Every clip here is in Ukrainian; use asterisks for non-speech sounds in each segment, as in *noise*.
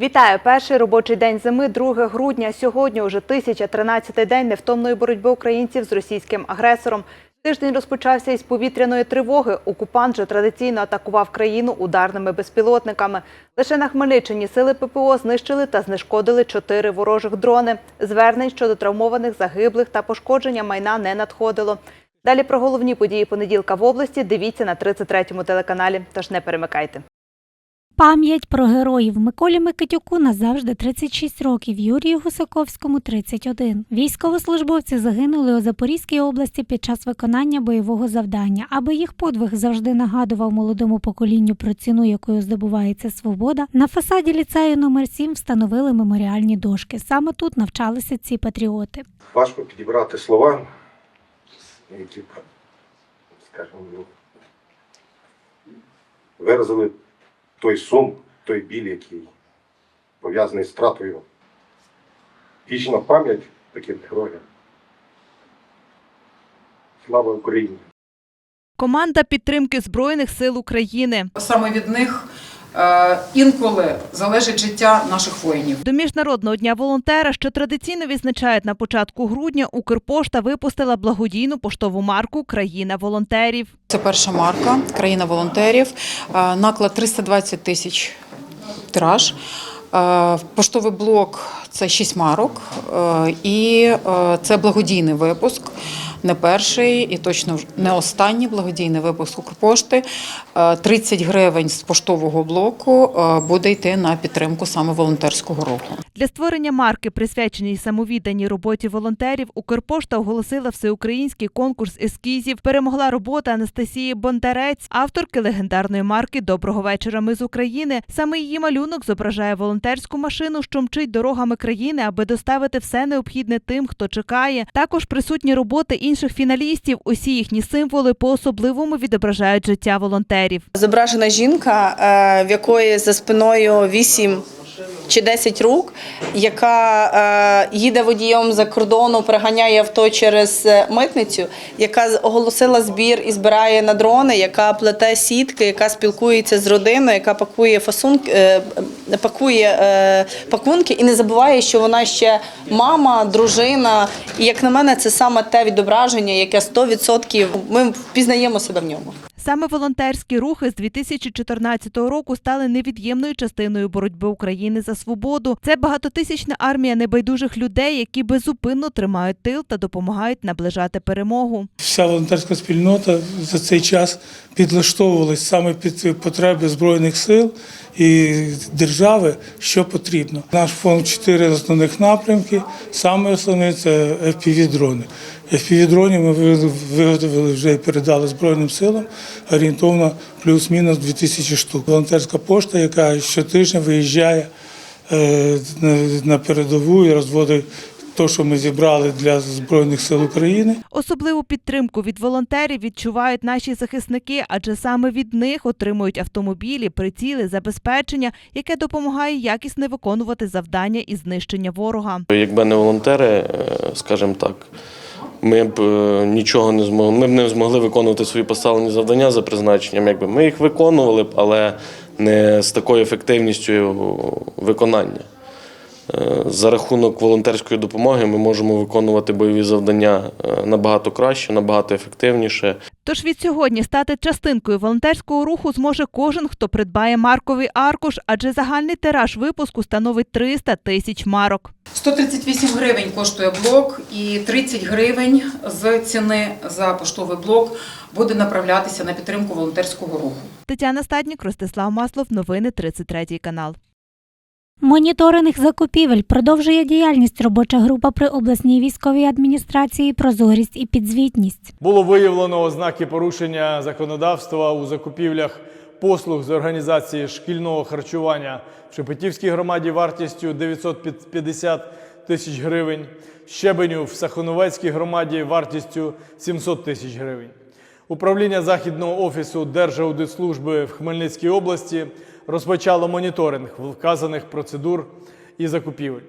Вітаю! Перший робочий день зими, 2 грудня. Сьогодні уже 1013-й день невтомної боротьби українців з російським агресором. Тиждень розпочався із повітряної тривоги. Окупант же традиційно атакував країну ударними безпілотниками. Лише на Хмельниччині сили ППО знищили та знешкодили чотири ворожих дрони. Звернень щодо травмованих, загиблих та пошкодження майна не надходило. Далі про головні події понеділка в області дивіться на 33-му телеканалі. Тож не перемикайте. Пам'ять про героїв Миколі Микитюку назавжди 36 років, Юрію Гусаковському 31. Військовослужбовці загинули у Запорізькій області під час виконання бойового завдання. Аби їх подвиг завжди нагадував молодому поколінню про ціну, якою здобувається свобода. На фасаді ліцею номер 7 встановили меморіальні дошки. Саме тут навчалися ці патріоти. важко підібрати слова, які скажімо, виразили той сум, той біль, який пов'язаний з втратою. Вічна пам'ять таких героям. Слава Україні! Команда підтримки Збройних сил України. Саме від них інколи залежить життя наших воїнів. До міжнародного дня волонтера, що традиційно відзначають на початку грудня, Укрпошта випустила благодійну поштову марку Країна волонтерів. Це перша марка країна волонтерів. Е, Наклад 320 тисяч тираж. Е, Поштовий блок це 6 марок, е, і е, це благодійний випуск. Не перший і точно не останній благодійний випуск Укрпошти. Е, 30 гривень з поштового блоку е, буде йти на підтримку саме волонтерського руху. Для створення марки, присвяченій самовідданій роботі волонтерів, Укрпошта оголосила всеукраїнський конкурс ескізів. Перемогла робота Анастасії Бондарець, авторки легендарної марки Доброго вечора. Ми з України. Саме її малюнок зображає волонтерську машину, що мчить дорогами країни, аби доставити все необхідне тим, хто чекає. Також присутні роботи інших фіналістів. Усі їхні символи по-особливому відображають життя волонтерів. Зображена жінка, е, в якої за спиною 8 чи 10 рук, яка е, їде водієм за кордону, переганяє авто через е, митницю, яка оголосила збір і збирає на дрони, яка плете сітки, яка спілкується з родиною, яка пакує фасунки, е, пакує пакунки і не забуває, що вона ще мама, дружина. І як на мене, це саме те відображення, яке 100% ми впізнаємо себе в ньому. Саме волонтерські рухи з 2014 року стали невід'ємною частиною боротьби України за свободу. Це багатотисячна армія небайдужих людей, які безупинно тримають тил та допомагають наближати перемогу. Вся волонтерська спільнота за цей час підлаштовувалась саме під потреби збройних сил і держави, що потрібно. Наш фонд чотири основних напрямки. Саме основне це FPV-дрони. FPV-дронів ми виготовили вже і передали Збройним силам орієнтовно плюс-мінус 2000 штук. Волонтерська пошта, яка щотижня виїжджає е, на- передову і розводить те, що ми зібрали для Збройних сил України. Особливу підтримку від волонтерів відчувають наші захисники, адже саме від них отримують автомобілі, приціли, забезпечення, яке допомагає якісно виконувати завдання із знищення ворога. Якби не волонтери, е, скажімо так, ми б е, нічого не змогли. Ми б не змогли виконувати свої поставлені завдання за призначенням. Якби ми їх виконували б, але не з такою ефективністю виконання. Е, За рахунок волонтерської допомоги ми можемо виконувати бойові завдання е, набагато краще, набагато ефективніше. Тож від сьогодні стати частинкою волонтерського руху зможе кожен, хто придбає марковий аркуш, адже загальний тираж випуску становить 300 тисяч марок. 138 гривень коштує блок, і 30 гривень з ціни за поштовий блок буде направлятися на підтримку волонтерського руху. Тетяна Стаднік, Ростислав Маслов, новини 33 канал. Моніторинг закупівель продовжує діяльність робоча група при обласній військовій адміністрації прозорість і підзвітність. Було виявлено ознаки порушення законодавства у закупівлях послуг з організації шкільного харчування в Шепетівській громаді вартістю 950 тисяч гривень, Щебеню в Сахоновецькій громаді вартістю 700 тисяч гривень. Управління Західного офісу Держаудитслужби в Хмельницькій області розпочало моніторинг вказаних процедур і закупівель.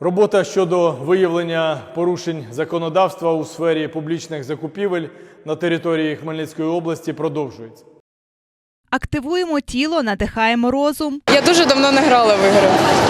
Робота щодо виявлення порушень законодавства у сфері публічних закупівель на території Хмельницької області продовжується. Активуємо тіло, надихаємо розум. Я дуже давно не грала в ігри.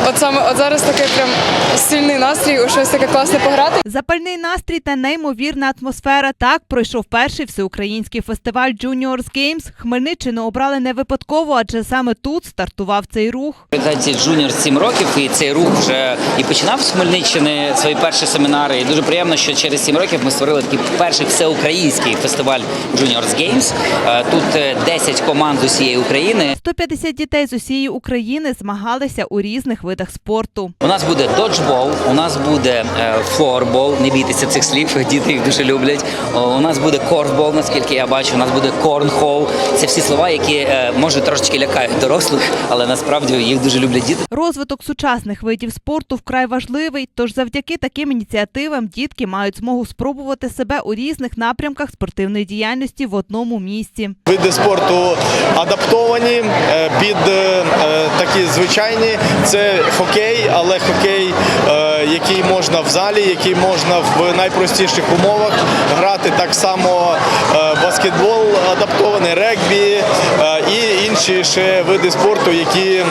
От саме от зараз такий прям сильний настрій, у щось таке класне пограти. Запальний настрій та неймовірна атмосфера. Так пройшов перший всеукраїнський фестиваль Juniors Games. Хмельниччину обрали не випадково, адже саме тут стартував цей рух. Організації Junior 7 років, і цей рух вже і починав з Хмельниччини свої перші семінари. І дуже приємно, що через 7 років ми створили такий перший всеукраїнський фестиваль Juniors Games. Е, Тут е, 10 команд з усієї України. 150 дітей з усієї України змагалися у різних видах спорту. У нас буде доджбол, у нас буде е, флорбол, не бійтеся цих слів, *laughs* діти їх дуже люблять. У нас буде корфбол, наскільки я бачу, у нас буде корнхол. Це всі слова, які е, може трошечки лякають дорослих, але насправді їх дуже люблять діти. Розвиток сучасних видів спорту вкрай важливий, тож завдяки таким ініціативам дітки мають змогу спробувати себе у різних напрямках спортивної діяльності в одному місці. Види спорту адаптовані е, під е, е, такі звичайні. Це хокей, але хокей, який можна в залі, який можна в найпростіших умовах грати. Так само баскетбол адаптований, регбі і інші ще види спорту, які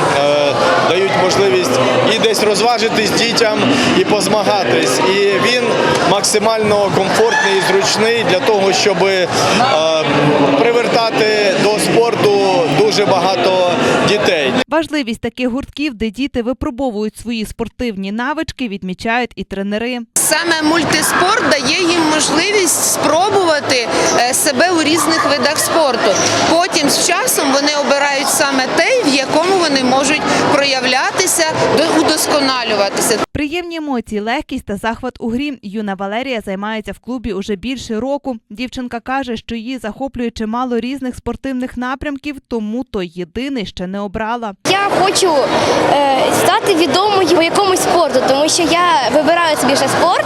дають можливість і десь розважитись дітям, і позмагатись. І він максимально комфортний і зручний для того, щоб привертати до спорту дуже багато дітей. Важливість таких гуртків, де діти випробовують свої спортивні навички, відмічають і тренери. Саме мультиспорт дає їм можливість спробувати е, себе у різних видах спорту. Потім з часом вони обирають саме те, в якому вони можуть проявлятися, до- удосконалюватися. Приємні емоції, легкість та захват у грі. Юна Валерія займається в клубі уже більше року. Дівчинка каже, що її захоплює чимало різних спортивних напрямків, тому той єдиний ще не обрала. Я хочу е, стати відомою по якомусь спорту, тому що я вибираю собі ще спорт.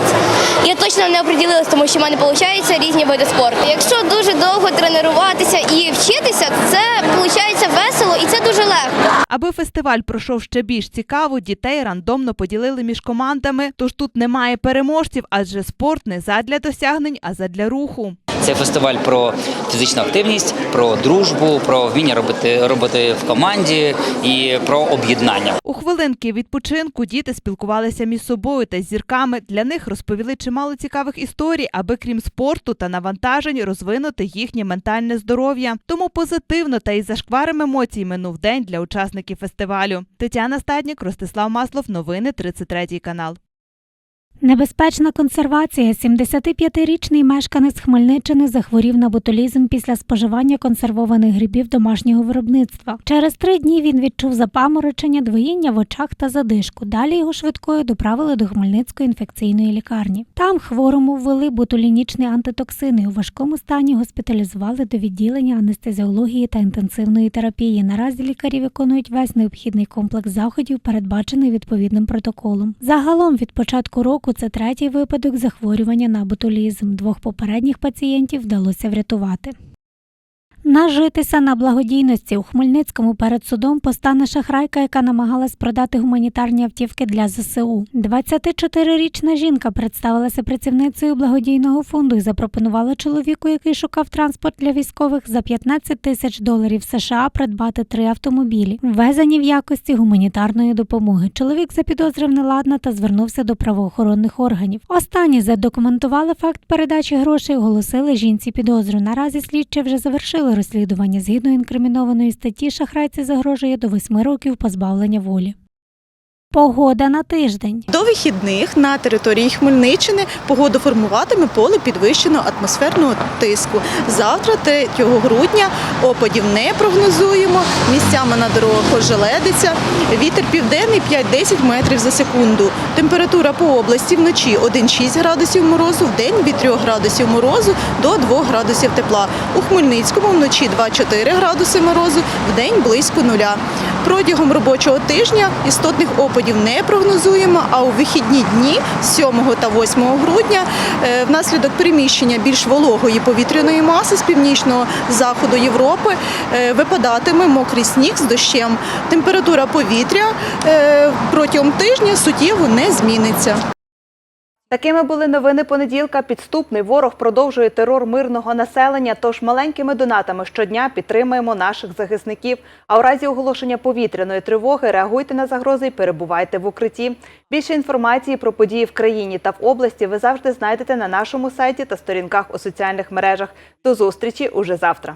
Я точно не оприділилась, тому що в мене виходить різні види спорту. Якщо дуже довго тренуватися і вчитися, це виходить весело і це дуже легко. Аби фестиваль пройшов ще більш цікаво, дітей рандомно поділили між командами. Тож тут немає переможців, адже спорт не задля досягнень, а задля руху. Це фестиваль про фізичну активність, про дружбу, про вміння робити роботи в команді і про об'єднання. У хвилинки відпочинку діти спілкувалися між собою та зірками. Для них розповіли чимало цікавих історій, аби крім спорту та навантажень розвинути їхнє ментальне здоров'я. Тому позитивно та із зашкваром емоцій минув день для учасників фестивалю. Тетяна Стаднік, Ростислав Маслов. Новини 33 канал. Небезпечна консервація. 75-річний мешканець Хмельниччини захворів на ботулізм після споживання консервованих грибів домашнього виробництва. Через три дні він відчув запаморочення, двоїння в очах та задишку. Далі його швидкою доправили до Хмельницької інфекційної лікарні. Там хворому ввели ботулінічні антитоксини. У важкому стані госпіталізували до відділення анестезіології та інтенсивної терапії. Наразі лікарі виконують весь необхідний комплекс заходів, передбачений відповідним протоколом. Загалом від початку року це третій випадок захворювання на ботулізм. Двох попередніх пацієнтів вдалося врятувати. Нажитися на благодійності у Хмельницькому перед судом постане шахрайка, яка намагалась продати гуманітарні автівки для ЗСУ. 24-річна жінка представилася працівницею благодійного фонду і запропонувала чоловіку, який шукав транспорт для військових, за 15 тисяч доларів США придбати три автомобілі, ввезені в якості гуманітарної допомоги. Чоловік запідозрив неладна та звернувся до правоохоронних органів. Останні задокументували факт передачі грошей, оголосили жінці підозру. Наразі слідчі вже завершили розслідування. Згідно інкримінованої статті, шахрайці загрожує до 8 років позбавлення волі. Погода на тиждень. До вихідних на території Хмельниччини погоду формуватиме поле підвищеного атмосферного тиску. Завтра, 3 грудня, опадів не прогнозуємо. Місцями на дорогах ожеледиться. Вітер південний 5-10 метрів за секунду. Температура по області вночі 1,6 градусів морозу, в день від 3 градусів морозу до 2 градусів тепла. У Хмельницькому вночі 2-4 градуси морозу, в день близько нуля. Протягом робочого тижня істотних опадів не прогнозуємо, а у вихідні дні 7 та 8 грудня е, внаслідок переміщення більш вологої повітряної маси з північного заходу Європи е, випадатиме мокрий сніг з дощем. Температура повітря е, протягом тижня суттєво не зміниться. Такими були новини понеділка. Підступний ворог продовжує терор мирного населення. Тож маленькими донатами щодня підтримуємо наших захисників. А у разі оголошення повітряної тривоги реагуйте на загрози і перебувайте в укритті. Більше інформації про події в країні та в області ви завжди знайдете на нашому сайті та сторінках у соціальних мережах. До зустрічі уже завтра.